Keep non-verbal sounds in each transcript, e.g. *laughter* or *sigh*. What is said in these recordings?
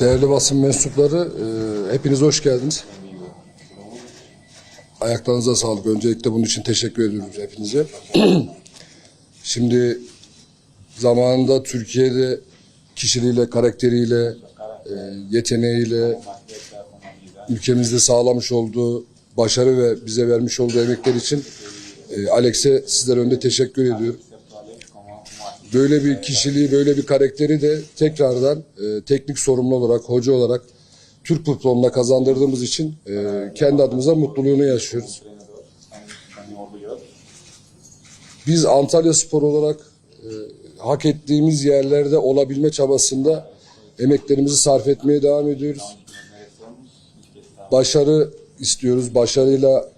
Değerli basın mensupları, e, hepiniz hoş geldiniz. Ayaklarınıza sağlık. Öncelikle bunun için teşekkür ediyoruz hepinize. *clears throat* Şimdi zamanında Türkiye'de kişiliğiyle, karakteriyle, e, yeteneğiyle ülkemizde sağlamış olduğu başarı ve bize vermiş olduğu emekler için e, Alex'e sizler önünde teşekkür ediyorum. Böyle bir kişiliği, böyle bir karakteri de tekrardan e, teknik sorumlu olarak, hoca olarak Türk futboluna kazandırdığımız için e, kendi adımıza mutluluğunu yaşıyoruz. Biz Antalya Spor olarak e, hak ettiğimiz yerlerde olabilme çabasında emeklerimizi sarf etmeye devam ediyoruz. Başarı istiyoruz. Başarıyla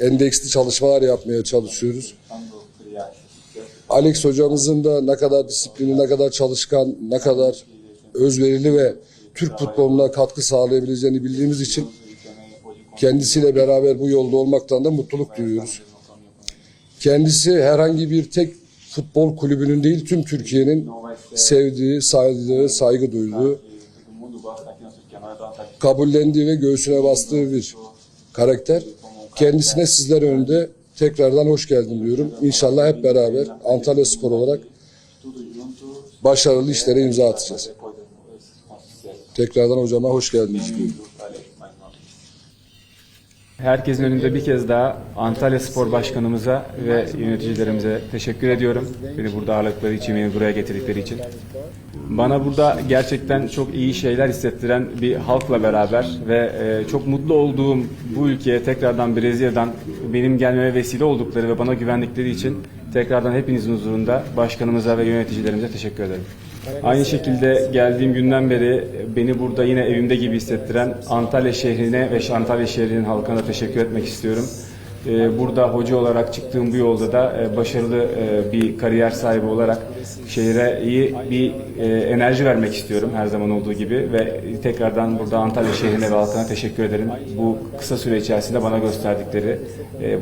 endeksli çalışmalar yapmaya çalışıyoruz. Alex hocamızın da ne kadar disiplini, ne kadar çalışkan, ne kadar özverili ve Türk futboluna katkı sağlayabileceğini bildiğimiz için kendisiyle beraber bu yolda olmaktan da mutluluk duyuyoruz. Kendisi herhangi bir tek futbol kulübünün değil, tüm Türkiye'nin sevdiği, saydığı, saygı duyduğu, kabullendiği ve göğsüne bastığı bir karakter. Kendisine sizler önünde tekrardan hoş geldin diyorum. İnşallah hep beraber Antalya Spor olarak başarılı işlere imza atacağız. Tekrardan hocama hoş geldiniz diyorum. Herkesin önünde bir kez daha Antalya Spor Başkanımıza ve yöneticilerimize teşekkür ediyorum. Beni burada ağırladıkları için, beni buraya getirdikleri için. Bana burada gerçekten çok iyi şeyler hissettiren bir halkla beraber ve e, çok mutlu olduğum bu ülkeye tekrardan Brezilya'dan benim gelmeme vesile oldukları ve bana güvendikleri için tekrardan hepinizin huzurunda başkanımıza ve yöneticilerimize teşekkür ederim. Aynı şekilde geldiğim günden beri beni burada yine evimde gibi hissettiren Antalya şehrine ve Antalya şehrinin halkına teşekkür etmek istiyorum. Ee, Burada hoca olarak çıktığım bu yolda da e, başarılı e, bir kariyer sahibi olarak şehre iyi bir e, enerji vermek istiyorum her zaman olduğu gibi ve tekrardan burada Antalya şehrine ve halkına teşekkür ederim. Bu kısa süre içerisinde bana gösterdikleri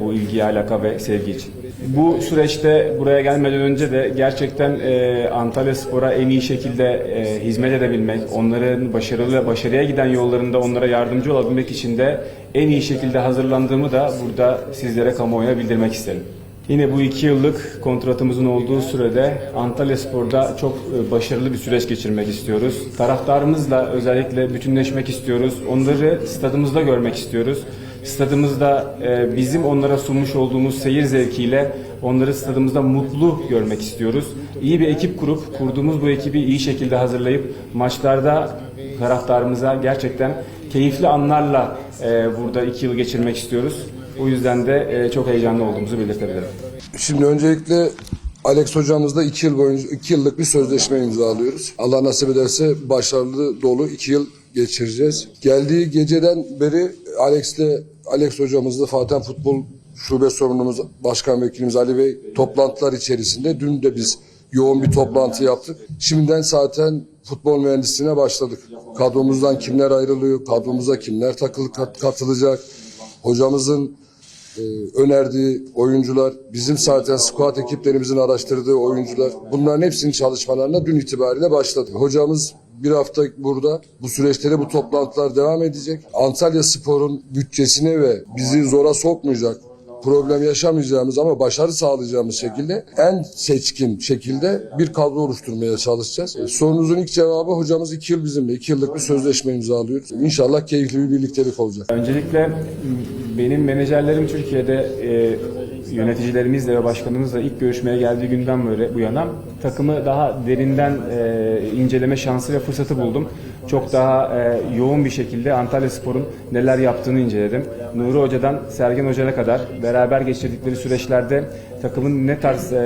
bu ilgi, alaka ve sevgi için. Bu süreçte buraya gelmeden önce de gerçekten e, Antalya Spor'a en iyi şekilde e, hizmet edebilmek, onların başarılı ve başarıya giden yollarında onlara yardımcı olabilmek için de en iyi şekilde hazırlandığımı da burada sizlere kamuoyuna bildirmek isterim. Yine bu iki yıllık kontratımızın olduğu sürede Antalya Spor'da çok e, başarılı bir süreç geçirmek istiyoruz. Taraftarımızla özellikle bütünleşmek istiyoruz. Onları stadımızda görmek istiyoruz. Stadımızda e, bizim onlara sunmuş olduğumuz seyir zevkiyle onları stadımızda mutlu görmek istiyoruz. İyi bir ekip kurup kurduğumuz bu ekibi iyi şekilde hazırlayıp maçlarda taraftarımıza gerçekten keyifli anlarla e, burada iki yıl geçirmek istiyoruz. O yüzden de e, çok heyecanlı olduğumuzu belirtebilirim. Şimdi öncelikle Alex hocamızla iki yıl boyunca iki yıllık bir sözleşme imzalıyoruz. Allah nasip ederse başarılı dolu iki yıl geçireceğiz. Geldiği geceden beri Alex'le Alex hocamızla Fatih Futbol Şube Sorumlumuz Başkan Vekilimiz Ali Bey toplantılar içerisinde dün de biz yoğun bir toplantı yaptık. Şimdiden zaten futbol mühendisliğine başladık. Kadromuzdan kimler ayrılıyor, kadromuza kimler takılı kat- katılacak, hocamızın e, önerdiği oyuncular, bizim zaten squad ekiplerimizin araştırdığı oyuncular, bunların hepsinin çalışmalarına dün itibariyle başladı. Hocamız bir hafta burada. Bu süreçte de bu toplantılar devam edecek. Antalya Spor'un bütçesine ve bizi zora sokmayacak, problem yaşamayacağımız ama başarı sağlayacağımız şekilde en seçkin şekilde bir kadro oluşturmaya çalışacağız. E, Sorunuzun ilk cevabı hocamız iki yıl bizimle. iki yıllık bir sözleşme imzalıyoruz. İnşallah keyifli bir birliktelik olacak. Öncelikle benim menajerlerim Türkiye'de e, yöneticilerimizle ve başkanımızla ilk görüşmeye geldiği günden böyle bu yana takımı daha derinden e, inceleme şansı ve fırsatı buldum. Çok daha e, yoğun bir şekilde Antalya Spor'un neler yaptığını inceledim. Nuri Hoca'dan Sergen Hoca'ya kadar beraber geçirdikleri süreçlerde takımın ne tarz e,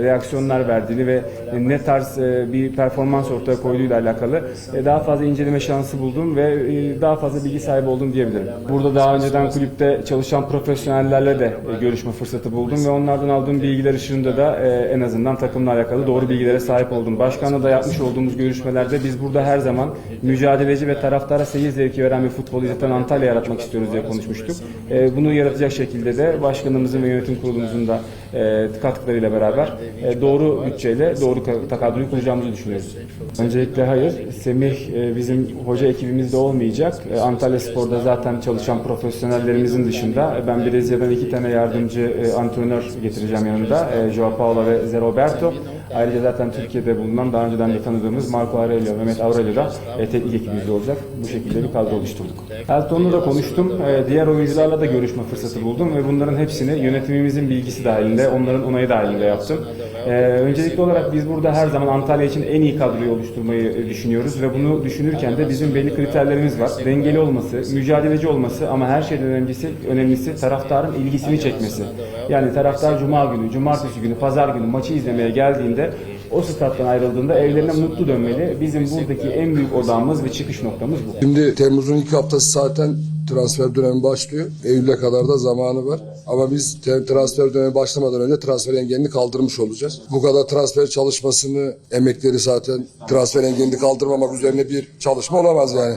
reaksiyonlar verdiğini ve ne tarz e, bir performans ortaya koyduğuyla alakalı e, daha fazla inceleme şansı buldum ve e, daha fazla bilgi sahibi oldum diyebilirim. Burada daha önceden kulüpte çalışan profesyonellerle de e, görüşme fırsatı buldum ve onlardan aldığım bilgiler ışığında da e, en azından takımla alakalı doğru bilgilere sahip oldum. Başkanla da yapmış olduğumuz görüşmelerde biz burada her zaman mücadeleci ve taraftara seyir zevki veren bir futbol izleten Antalya yaratmak istiyoruz diye konuşmuştuk. E, bunu yaratacak şekilde de başkanımızın ve yönetim kurulumuzun da e, katkılarıyla beraber e, doğru bütçeyle doğru ka- kadroyu kuracağımızı düşünüyoruz. Öncelikle hayır. Semih e, bizim hoca ekibimizde olmayacak. E, Antalya Spor'da zaten çalışan profesyonellerimizin dışında e, ben Brezilya'dan iki tane yardımcı e, antrenör getireceğim yanında. E, Joao Paulo ve Zé Roberto. Ayrıca zaten Türkiye'de bulunan daha önceden de tanıdığımız Marco Aurelio, Mehmet Aurelio da e, teknik ekibimizde olacak. Bu şekilde bir kadro oluşturduk. Elton'la da konuştum. E, diğer oyuncularla da görüşme fırsatı buldum ve bunların hepsini yönetimimizin bilgisi dahilinde, onların onayı dahilinde yaptım. E, öncelikli olarak biz burada her zaman Antalya için en iyi kadroyu oluşturmayı e, düşünüyoruz ve bunu düşünürken de bizim belli kriterlerimiz var. Dengeli olması, mücadeleci olması ama her şeyden önemlisi, önemlisi taraftarın ilgisini çekmesi. Yani taraftar cuma günü, cumartesi günü, pazar günü maçı izlemeye geldiğinde o stat'tan ayrıldığında evlerine mutlu dönmeli. Bizim buradaki en büyük odamız ve çıkış noktamız bu. Şimdi Temmuz'un ilk haftası zaten transfer dönemi başlıyor. Eylül'e kadar da zamanı var. Ama biz transfer dönemi başlamadan önce transfer engelini kaldırmış olacağız. Bu kadar transfer çalışmasını, emekleri zaten transfer engelini kaldırmamak üzerine bir çalışma olamaz yani.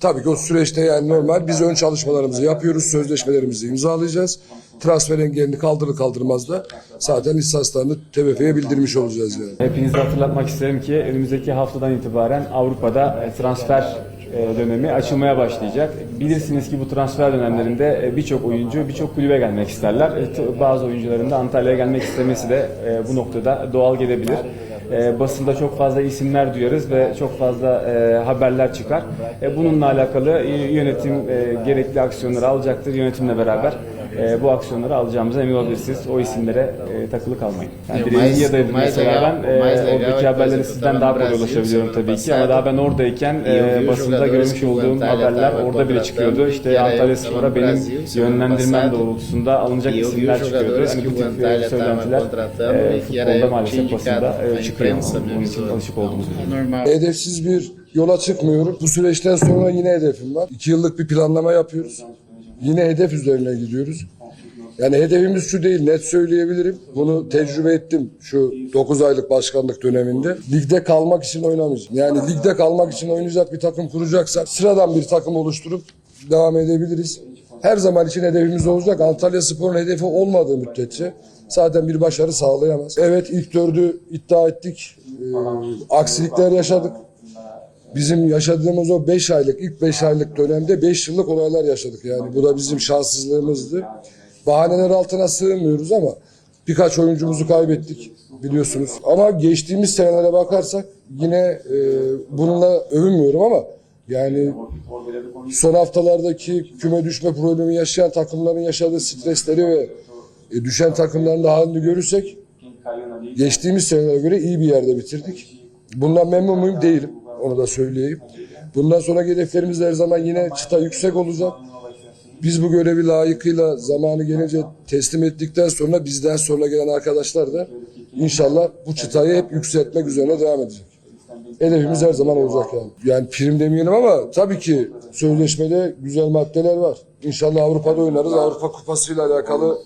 Tabii ki o süreçte yani normal biz ön çalışmalarımızı yapıyoruz, sözleşmelerimizi imzalayacağız. Transfer engelini kaldırır kaldırmaz da zaten lisanslarını TBF'ye bildirmiş olacağız yani. Hepinize hatırlatmak isterim ki önümüzdeki haftadan itibaren Avrupa'da e, transfer dönemi açılmaya başlayacak. Bilirsiniz ki bu transfer dönemlerinde e, birçok oyuncu birçok kulübe gelmek isterler. E, Bazı oyuncuların da Antalya'ya gelmek istemesi de e, bu noktada doğal gelebilir. E, basında çok fazla isimler duyarız ve çok fazla e, haberler çıkar. E, bununla alakalı e, yönetim e, gerekli aksiyonları alacaktır. Yönetimle beraber e, bu aksiyonları alacağımıza emin olabilirsiniz. O isimlere e, takılı kalmayın. Yani Brezilya'daydım mesela ben. E, oradaki haberlere sizden daha kolay ulaşabiliyorum tabii ki. Ama daha ben oradayken E basında görmüş olduğum haberler orada bile çıkıyordu. İşte Antalya Spor'a benim yönlendirmem doğrultusunda alınacak isimler çıkıyordu. Hani bu tip e, söylentiler e, futbolda maalesef basında e, çıkıyor. Bunun için alışık olduğumuz bir. Hedefsiz bir yola çıkmıyorum. Bu süreçten sonra yine hedefim var. İki yıllık bir planlama yapıyoruz. Yine hedef üzerine gidiyoruz. Yani hedefimiz şu değil net söyleyebilirim. Bunu tecrübe ettim şu 9 aylık başkanlık döneminde. Ligde kalmak için oynamayacağız. Yani ligde kalmak için oynayacak bir takım kuracaksak sıradan bir takım oluşturup devam edebiliriz. Her zaman için hedefimiz olacak. Antalya Spor'un hedefi olmadığı müddetçe zaten bir başarı sağlayamaz. Evet ilk dördü iddia ettik. Ee, aksilikler yaşadık. Bizim yaşadığımız o 5 aylık, ilk 5 aylık dönemde 5 yıllık olaylar yaşadık. Yani bu da bizim şanssızlığımızdı. Bahaneler altına sığmıyoruz ama birkaç oyuncumuzu kaybettik biliyorsunuz. Ama geçtiğimiz senelere bakarsak yine e, bununla övünmüyorum ama yani son haftalardaki küme düşme problemi yaşayan takımların yaşadığı stresleri ve e, düşen takımların da halini görürsek geçtiğimiz senelere göre iyi bir yerde bitirdik. Bundan memnun muyum? Değilim. Onu da söyleyeyim. Bundan sonra hedeflerimiz her zaman yine çıta yüksek olacak. Biz bu görevi layıkıyla zamanı gelince teslim ettikten sonra bizden sonra gelen arkadaşlar da inşallah bu çıtayı hep yükseltmek üzerine devam edecek. Hedefimiz her zaman olacak yani. Yani prim demeyelim ama tabii ki sözleşmede güzel maddeler var. İnşallah Avrupa'da oynarız. Avrupa Kupası'yla alakalı,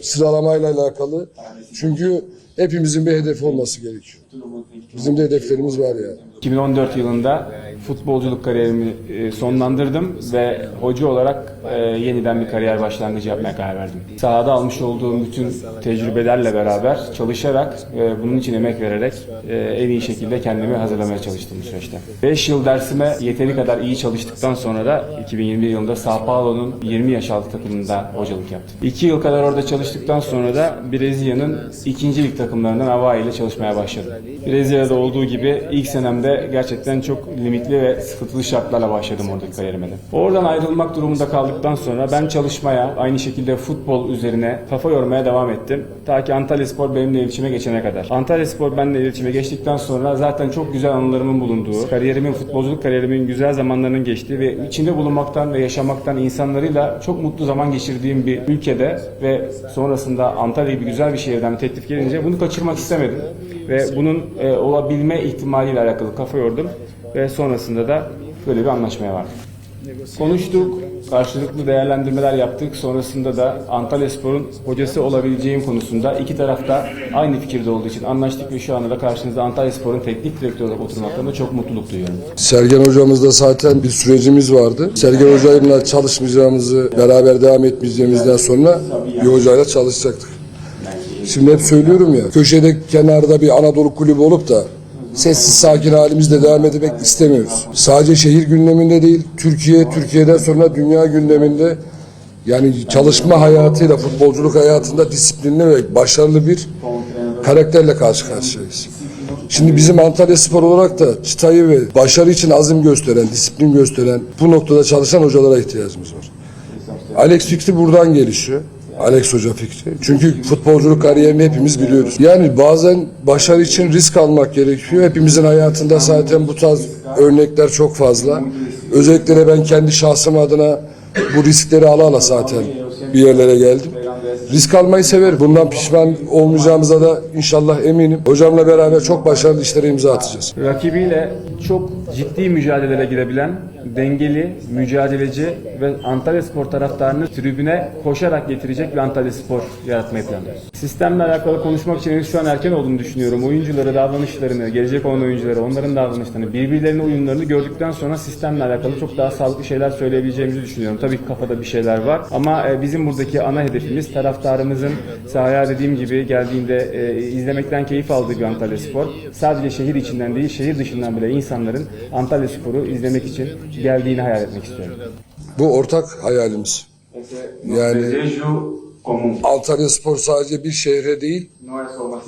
sıralamayla alakalı. Çünkü hepimizin bir hedefi olması gerekiyor. Bizim de hedeflerimiz var yani. 2014 yılında futbolculuk kariyerimi e, sonlandırdım ve hoca olarak e, yeniden bir kariyer başlangıcı yapmaya karar verdim. Sahada almış olduğum bütün tecrübelerle beraber çalışarak, e, bunun için emek vererek e, en iyi şekilde kendimi hazırlamaya çalıştım bu süreçte. 5 yıl dersime yeteri kadar iyi çalıştıktan sonra da 2021 yılında Sao Paulo'nun 20 yaş altı takımında hocalık yaptım. 2 yıl kadar orada çalıştıktan sonra da Brezilya'nın ikinci lig takımlarından Havaí ile çalışmaya başladım. Brezilya'da olduğu gibi ilk senemde gerçekten çok limitli ve sıkıntılı şartlarla başladım oradaki kariyerime de. Oradan ayrılmak durumunda kaldıktan sonra ben çalışmaya, aynı şekilde futbol üzerine kafa yormaya devam ettim. Ta ki Antalya Spor benimle iletişime geçene kadar. Antalya Spor benimle iletişime geçtikten sonra zaten çok güzel anılarımın bulunduğu, kariyerimin, futbolculuk kariyerimin güzel zamanlarının geçtiği ve içinde bulunmaktan ve yaşamaktan insanlarıyla çok mutlu zaman geçirdiğim bir ülkede ve sonrasında Antalya gibi güzel bir şehirden teklif gelince bunu kaçırmak istemedim. Ve bunun e, olabilme ihtimaliyle alakalı kafa yordum ve sonrasında da böyle bir anlaşmaya vardım. Konuştuk, karşılıklı değerlendirmeler yaptık. Sonrasında da Antalya Spor'un hocası olabileceğim konusunda iki tarafta aynı fikirde olduğu için anlaştık ve şu anda da karşınızda Antalya Spor'un teknik direktörü olarak oturmaktan da çok mutluluk duyuyorum. Sergen hocamızda zaten bir sürecimiz vardı. Sergen hocayla çalışmayacağımızı, beraber devam etmeyeceğimizden sonra bir hocayla çalışacaktık. Şimdi hep söylüyorum ya, köşede kenarda bir Anadolu kulübü olup da sessiz sakin halimizde devam etmek istemiyoruz. Sadece şehir gündeminde değil, Türkiye, Türkiye'den sonra dünya gündeminde yani çalışma hayatıyla, futbolculuk hayatında disiplinli ve başarılı bir karakterle karşı karşıyayız. Şimdi bizim Antalya Spor olarak da çıtayı ve başarı için azim gösteren, disiplin gösteren, bu noktada çalışan hocalara ihtiyacımız var. Alex fikri buradan gelişiyor. Alex Hoca fikri. Çünkü futbolculuk kariyerini hepimiz biliyoruz. Yani bazen başarı için risk almak gerekiyor. Hepimizin hayatında zaten bu tarz örnekler çok fazla. Özellikle de ben kendi şahsım adına bu riskleri ala ala zaten bir yerlere geldim. Risk almayı severim. Bundan pişman olmayacağımıza da inşallah eminim. Hocamla beraber çok başarılı işlere imza atacağız. Rakibiyle çok ciddi mücadelelere girebilen, dengeli, mücadeleci ve Antalya Spor taraftarını tribüne koşarak getirecek bir Antalya Spor yaratmayı planlıyoruz. Sistemle alakalı konuşmak için henüz şu an erken olduğunu düşünüyorum. Oyuncuları, davranışlarını, gelecek olan oyuncuları, onların davranışlarını, birbirlerinin oyunlarını gördükten sonra sistemle alakalı çok daha sağlıklı şeyler söyleyebileceğimizi düşünüyorum. Tabii ki kafada bir şeyler var ama e, bizim buradaki ana hedefimiz taraftarımızın sahaya dediğim gibi geldiğinde e, izlemekten keyif aldığı bir Antalya Spor. Sadece şehir içinden değil, şehir dışından bile insanların Antalya Spor'u izlemek için geldiğini hayal etmek istiyorum. Bu ortak hayalimiz. Yani Antalya Spor sadece bir şehre değil,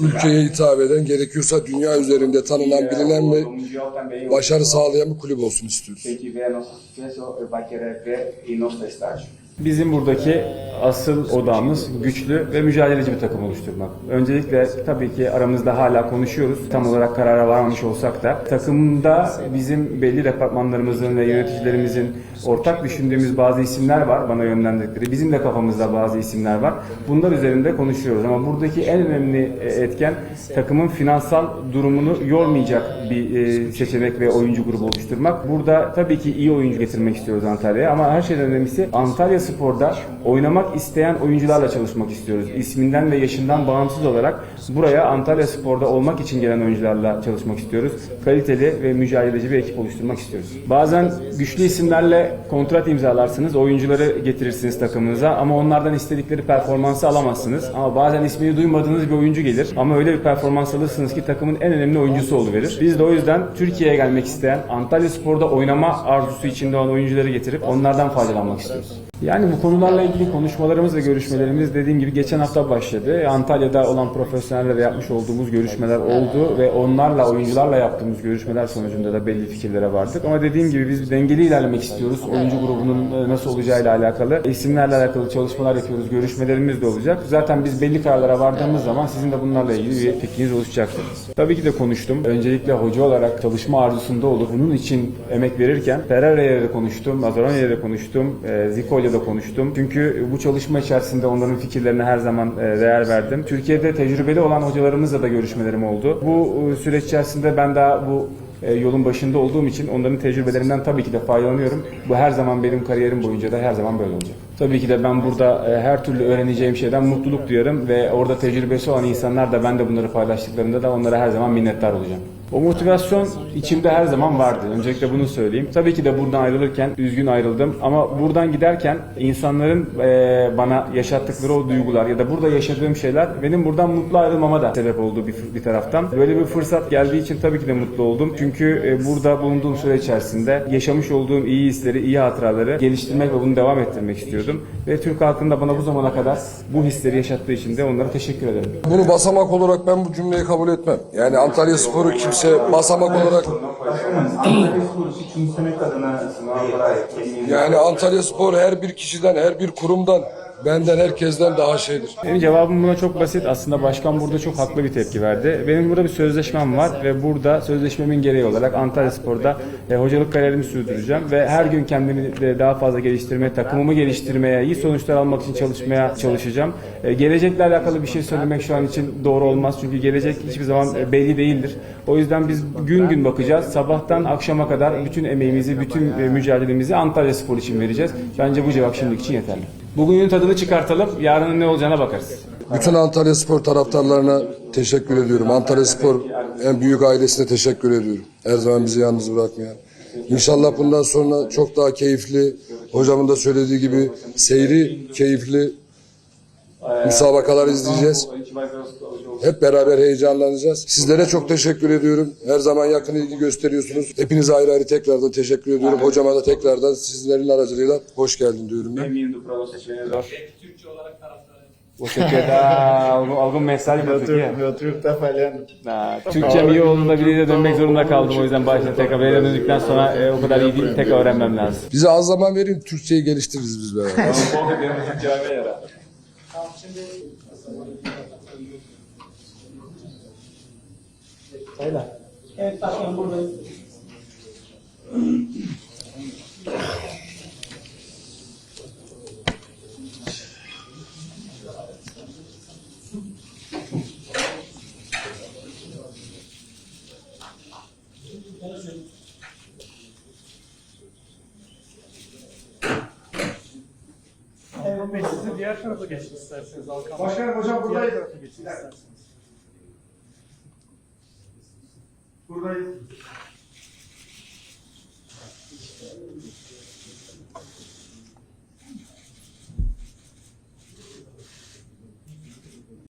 ülkeye hitap eden, gerekiyorsa dünya üzerinde tanınan, bilinen ve başarı sağlayan bir kulüp olsun istiyoruz. Bizim buradaki asıl odamız güçlü ve mücadeleci bir takım oluşturmak. Öncelikle tabii ki aramızda hala konuşuyoruz. Tam olarak karara varmamış olsak da takımda bizim belli departmanlarımızın ve yöneticilerimizin ortak düşündüğümüz bazı isimler var bana yönlendirdikleri. Bizim de kafamızda bazı isimler var. Bunlar üzerinde konuşuyoruz ama buradaki en önemli e, etken takımın finansal durumunu yormayacak bir e, seçenek ve oyuncu grubu oluşturmak. Burada tabii ki iyi oyuncu getirmek istiyoruz Antalya'ya ama her şeyden önemlisi Antalya Spor'da oynamak isteyen oyuncularla çalışmak istiyoruz. İsminden ve yaşından bağımsız olarak buraya Antalya Spor'da olmak için gelen oyuncularla çalışmak istiyoruz. Kaliteli ve mücadeleci bir ekip oluşturmak istiyoruz. Bazen güçlü isimlerle kontrat imzalarsınız, oyuncuları getirirsiniz takımınıza ama onlardan istedikleri performansı alamazsınız. Ama bazen ismini duymadığınız bir oyuncu gelir ama öyle bir performans alırsınız ki takımın en önemli oyuncusu oluverir. Biz de o yüzden Türkiye'ye gelmek isteyen, Antalya Spor'da oynama arzusu içinde olan oyuncuları getirip onlardan faydalanmak istiyoruz. Yani bu konularla ilgili konuşmalarımız ve görüşmelerimiz dediğim gibi geçen hafta başladı. Antalya'da olan profesyonellerle yapmış olduğumuz görüşmeler oldu ve onlarla, oyuncularla yaptığımız görüşmeler sonucunda da belli fikirlere vardık. Ama dediğim gibi biz dengeli ilerlemek istiyoruz. Oyuncu grubunun e, nasıl olacağıyla alakalı, isimlerle alakalı çalışmalar yapıyoruz, görüşmelerimiz de olacak. Zaten biz belli kararlara vardığımız zaman sizin de bunlarla ilgili bir fikriniz oluşacaktır. Tabii ki de konuştum. Öncelikle hoca olarak çalışma arzusunda olup bunun için emek verirken Ferreira ile de konuştum, Mazzaroni ile de konuştum, e, Zico ile de konuştum. Çünkü bu çalışma içerisinde onların fikirlerine her zaman e, değer verdim. Türkiye'de tecrübeli olan hocalarımızla da görüşmelerim oldu. Bu e, süreç içerisinde ben daha bu e, yolun başında olduğum için onların tecrübelerinden tabii ki de faydalanıyorum. Bu her zaman benim kariyerim boyunca da her zaman böyle olacak. Tabii ki de ben burada e, her türlü öğreneceğim şeyden mutluluk duyarım ve orada tecrübesi olan insanlar da ben de bunları paylaştıklarında da onlara her zaman minnettar olacağım. O motivasyon içimde her zaman vardı. Öncelikle bunu söyleyeyim. Tabii ki de buradan ayrılırken üzgün ayrıldım ama buradan giderken insanların e, bana yaşattıkları o duygular ya da burada yaşadığım şeyler benim buradan mutlu ayrılmama da sebep oldu bir, taraftan. Böyle bir fırsat geldiği için tabii ki de mutlu oldum. Çünkü e, burada bulunduğum süre içerisinde yaşamış olduğum iyi hisleri, iyi hatıraları geliştirmek ve bunu devam ettirmek istiyordum. Ve Türk halkının da bana bu zamana kadar bu hisleri yaşattığı için de onlara teşekkür ederim. Bunu basamak olarak ben bu cümleyi kabul etmem. Yani Antalya Spor'u kimse basamak olarak yani Antalya Spor her bir kişiden, her bir kurumdan benden herkesten daha şeydir. Benim cevabım buna çok basit. Aslında başkan burada çok haklı bir tepki verdi. Benim burada bir sözleşmem var ve burada sözleşmemin gereği olarak Antalya Spor'da e, hocalık kariyerimi sürdüreceğim ve her gün kendimi de daha fazla geliştirmeye, takımımı geliştirmeye, iyi sonuçlar almak için çalışmaya çalışacağım. E, gelecekle alakalı bir şey söylemek şu an için doğru olmaz çünkü gelecek hiçbir zaman e, belli değildir. O yüzden biz gün gün bakacağız. Sabahtan akşama kadar bütün emeğimizi, bütün e, mücadelemizi Antalya Spor için vereceğiz. Bence bu cevap şimdilik için yeterli. Bugünün tadını çıkartalım, yarının ne olacağına bakarız. Bütün Antalya Spor taraftarlarına teşekkür ediyorum. Antalya Spor en büyük ailesine teşekkür ediyorum. Her zaman bizi yalnız bırakmayan. İnşallah bundan sonra çok daha keyifli, hocamın da söylediği gibi seyri keyifli müsabakalar izleyeceğiz. Hep beraber heyecanlanacağız. Sizlere çok teşekkür ediyorum. Her zaman yakın ilgi gösteriyorsunuz. Hepinize ayrı ayrı tekrardan teşekkür ediyorum. Hocama da tekrardan sizlerin aracılığıyla hoş geldin diyorum ben. Você quer dar algum, algum mensagem para Meu, meu truque tá falhando. Türkçem iyi olduğunda biriyle dönmek zorunda kaldım. O yüzden başta tekrar biriyle döndükten sonra e, o kadar iyi değil. Tekrar öğrenmem lazım. Bize az zaman verin, Türkçeyi geliştiririz biz beraber. Evet başkanım buradayım. Erman Bey sizi diğer tarafa geçin isterseniz. Başkanım, hocam Diğer buradayız. tarafa geçin isterseniz. Buradayız.